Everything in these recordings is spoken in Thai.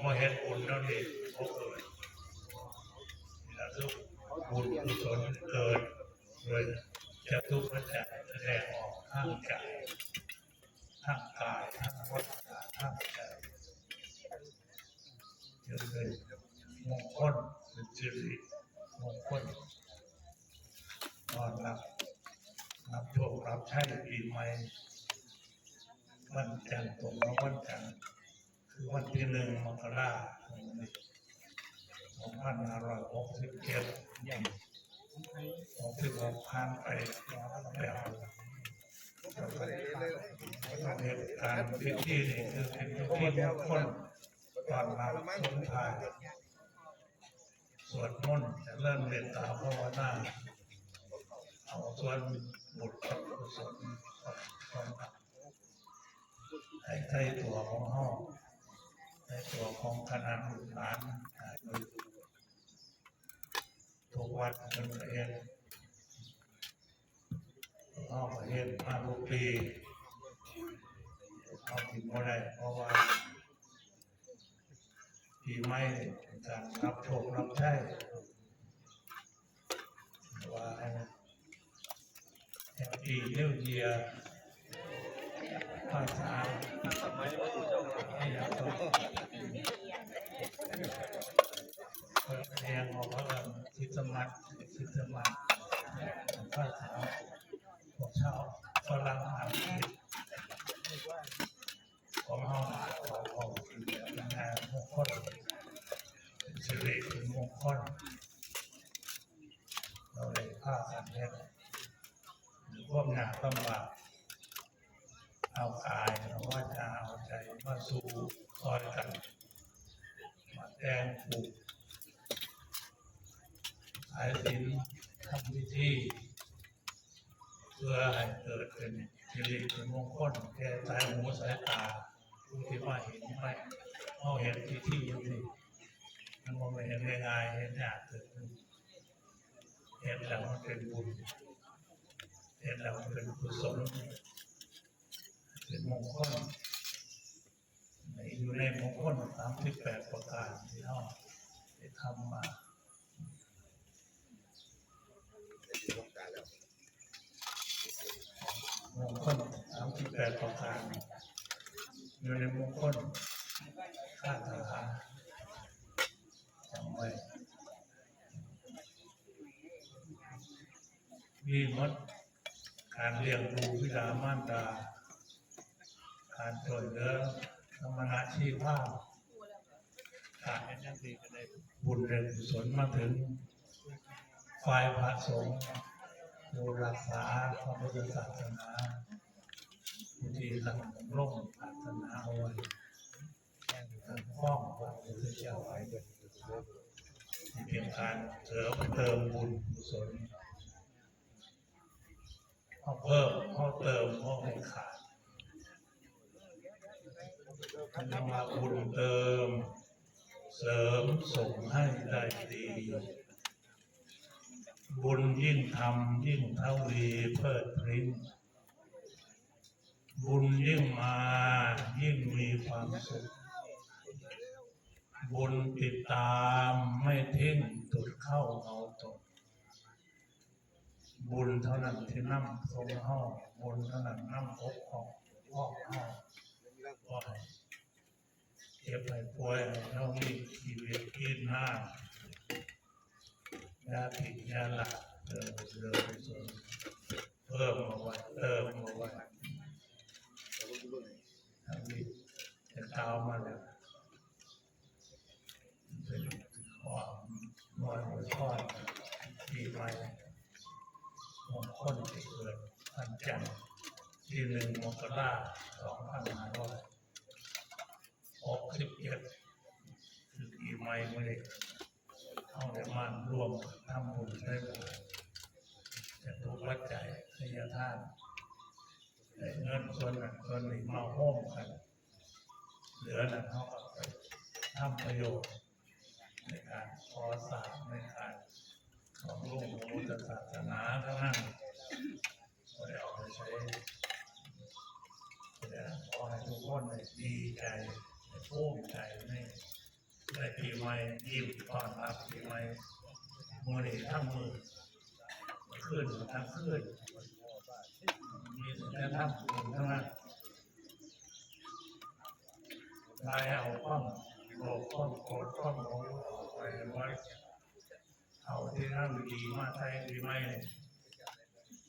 เมื่อเห็นบุญแล้วนี่เขาเกิดนี่แหละทุกบุญกุศลเกิดโดยจะทุกข์พระจักรแสดงออกทางกายทางกายทางวัฏฏะทางใจจะเป็นมงคลเป็นสิริมงคลตอนรับรับโชครับใช้ปีใหม่วันจันทร์ตรงกับวันจันทร์คือ วันที่หนึ่งมกราสองพันห้าร้อยหกสิบเจ็ดหกสิบหกพันไปแล้วเหตุการณ์พิธีนี่คือเป็นพิธีมงคลตอนรับคนไทายสวดมนต์จะเริ่มเรียนตามภาวนาเอาส่วนบุตรกับกุศลให้ใช้ตัวของห้อง ตัวของคณะลูกหลานอ่าโดยทุกวัดเป็นเองห้องประเทศมาทุกปีเอาถึงบ่ได้เพราะว่าปีใหม่เป็นการรับโชครับใช้ว่า Happy New Year ภาษาให้เราต้องเปิดแสดงออกว่า ทิศมัดทิศมัดภาษาพวกชาวฝรั่งอังกฤษของเราของของงานมงคลสิริเป็นมงคลเราเลยพากันเนี่ยพวกงานต้องบาเอากายเอาว่าจะเอาใจมาสู่คอยกันมาแดงปลูก สายสินทำพิธีเพื่อให้เกิดเป็นสิริเป็นมงคลแก่สายหูสายตาผู้ที่ว่าเห็นไม่เขาเห็นพิธีอย่างนี้มันมองไม่เห็นง่ายๆเห็นยากเกิดเห็นแล้วมันเป็นบุญเห็นแล้วเป็นกุศลเป็นมงคลอยู่ในมงคลสามสิบแปดประการที่เราได้ทำมา งคลสามสิบแปดประการอยู่ในมงคลข้าทหารจำไว้มีมดการเลี้ยงดูวิดามารดา การช่วยเหลือธรรมนาชีพาพการเป็นยังดีก็ได้บุญเรืองกุศลมาถึงฝ่ายพระสงฆ์ ผู้รักษาพระพุทธศาสนาผู้ที่รักร่มศาสนาเอาไว้ทางข้องพระพุทธเจ้าไว้ที่เป็นการเสริมเติมบุญกุศลเขาเพิ่มเขาเติมเขาให้ขาดท่านมาบุญเติม เสริมส่งให้ได้ดี บุญยิ่งทำยิ่งเท่าวีเพิดพริ้งบุญยิ่งมายิ่งมีความสุข บุญติดตามไม่ทิ้งตุดเข้าเอาตก บุญเท่านั้นที่นั่งทรงห้องบุญเท่านั้นนั่งอกของออกห้องเจ็บให้ป่วยให้เรามีชีวิตกินหน้า ยาผิดยาหลักเติมเติมส่วนเพิ่มมาไว้เติมมาไว้ทั้งนี้จะเท้ามาแล้วเป็นความนอนหัวข้อนดีไหมมงคลที่เกิดวันจันทร์ที่หนึ่งมกราสองพันห้าร้อยหกสิบเจ็ดคือปีใหม่เมื่อเด็ก เอาได้มารวมทำบุญได้บุญจะถูกวัดใจทยทานได้เงินส่วนนั้นส่วนนี้มาห้อมกันเหลือนั้นเขาก็ไปทำประโยชน์ในการขอสารในการของลูกพุทธศาสนาทั้งนั้นก็ได้เอาไปใช้แต่ขอ ในปีใหม่ยิ้มตอนรับปีใหม่มือนี้ทั้งมือขึ้นทั้งขึ้นมีแต่ทั้งบุญทั้งนั้นลายเอาข้องโกข้องโกข้องโมโออกไปไว้เอาที่นั่งดีมาใช้ดีไหม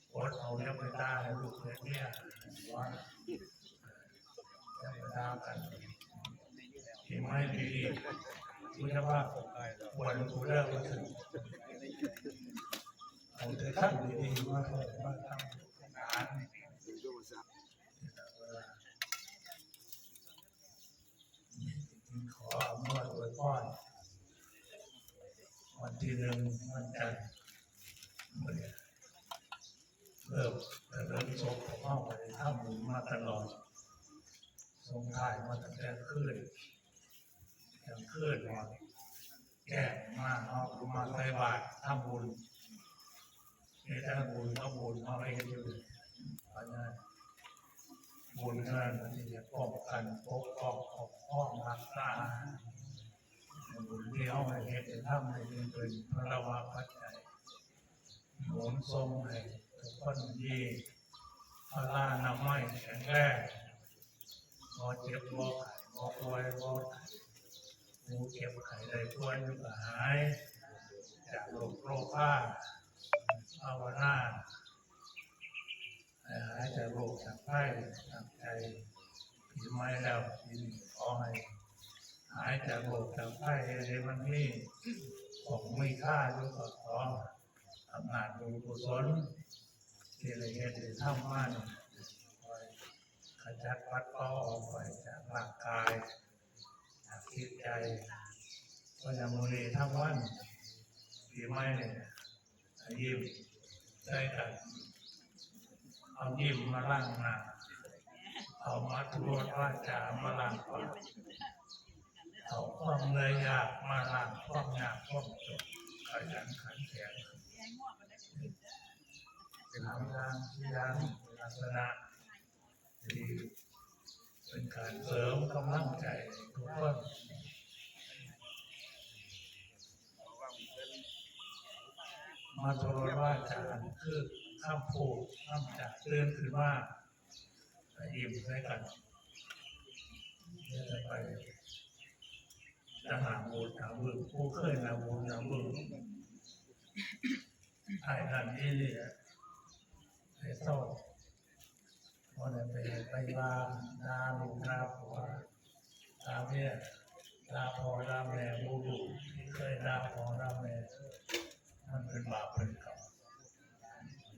โคตเอาเนี้ยไปตาให้ลูกเนี้ยว่าจะไปตากัน ดีไหมดีคุณจะว่าวันกูเลิกมาถึงเอาเธอทั้งดีๆมาเปิดมาทำงานขออำนวยอวยพรวันที่หนึ่งวันจันทร์วันนี้เริ่มเริ่มโศกของเข้าไปท่าบุญมาตลอดทรงถ่ายมาตั้งแต่คืน ยังคืนมาแก่มาเอามาใส่บาตรทำบุญมีแต่บุญก็บุญเอาไปกันอยู่เพราะนั้นบุญนั้นที่จะป้องกันปกป้องปกป้องรักษาบุญที่เอาให้เห็นทำให้เป็นเป็นพระวาปัจจัยหนุนทรงให้ทุกคนดีพระลานามัยแข็งแรงพอเจ็บพอไข้พอป่วยพอไข้ เก็บไข้ได้ป่วยอยู่ก็หาย จากโรคโรคผ้าภาวนาหายจากโรคจากไข้จากใจผีไม้แล้วทีนี้ขอให้หายจากโรคจากไข้ในวันนี้ของไม่ค่าด้วยก็ขออำนาจบุญกุศลที่ละเอียดที่ทำมาเนี่ยคอยขจัดปัดเป่าออกไปจาก ใจก็ยังมือนี้ทั้งวันปีใหม่เนี่ยยิ้มได้กันเอายิ้มมาล้างหน้าเอามาตรวจว่าจามาล้างปากเอาความเลยอยากมาล้างความอยากความจบขยันขันแข็งเป็นทำงานที่ยังลักษณะที่เป็นการเสริมกำลังใจทุกคน มาโทรว่าจารย์คือข้ามผูกข้ามจากเตือนขึ้นว่ายิ้มด้วยกันจะไปจะหาบุญหาบุญผู้เคยหาบุญหาบุญไอ้นั่นนี่นี่แหละไอ้เศร้าวันนั้ไปไปลาลาลูกลาผัวลาเมียลาพ่อลาแม่บูดูที่เคยลาพ่อลาแม่มันเป็นบาปเป็นกรรม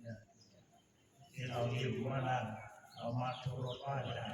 เนี่ยที่เราอยู่มาล้าง เอ